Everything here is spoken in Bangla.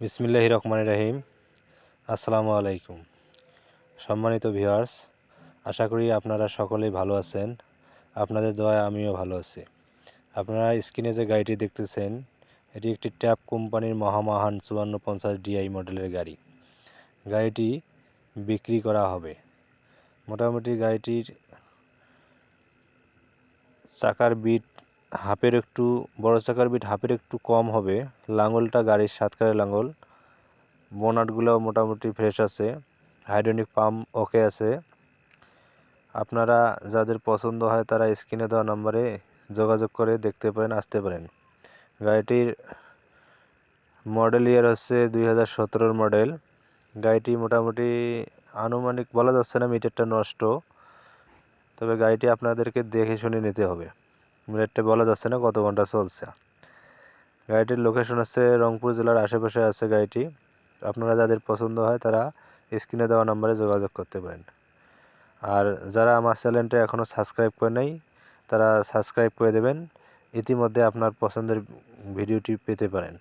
বিসমিল্লাহ রহমান রাহিম। আসসালামু আলাইকুম। সম্মানিত ভিউয়ার্স, আশা করি আপনারা সকলেই ভালো আছেন। আপনাদের দয়া আমিও ভালো আছি। আপনারা স্ক্রিনে যে গাড়িটি দেখতেছেন, এটি একটি ট্যাপ কোম্পানির মহামাহান চুয়ান্ন পঞ্চাশ ডিআই মডেলের গাড়ি। গাড়িটি বিক্রি করা হবে। মোটামুটি গাড়িটির চাকার বিট হাফের একটু, বড় চাকার বিট হাফের একটু কম হবে। লাঙলটা গাড়ির সাতকারের লাঙল। বোনাটগুলো মোটামুটি ফ্রেশ আছে। হাইড্রোনিক পাম্প ওকে আছে। আপনারা যাদের পছন্দ হয় তারা স্ক্রিনে দেওয়া নম্বরে যোগাযোগ করে দেখতে পারেন, আসতে পারেন। গাড়িটির মডেল ইয়ার হচ্ছে দুই হাজার মডেল। গাড়িটি মোটামুটি আনুমানিক বলা যাচ্ছে না মিটারটা নষ্ট। তবে গাড়িটি আপনাদেরকে দেখে শুনে নিতে হবে। রেটটা বলা যাচ্ছে না কত ঘণ্টা চলছে। গাড়িটির লোকেশন আছে রংপুর জেলার আশেপাশে আছে গাড়িটি। আপনারা যাদের পছন্দ হয় তারা স্ক্রিনে দেওয়া নাম্বারে যোগাযোগ করতে পারেন। আর যারা আমার চ্যানেলটা এখনও সাবস্ক্রাইব করে নেই, তারা সাবস্ক্রাইব করে দেবেন। ইতিমধ্যে আপনার পছন্দের ভিডিওটি পেতে পারেন।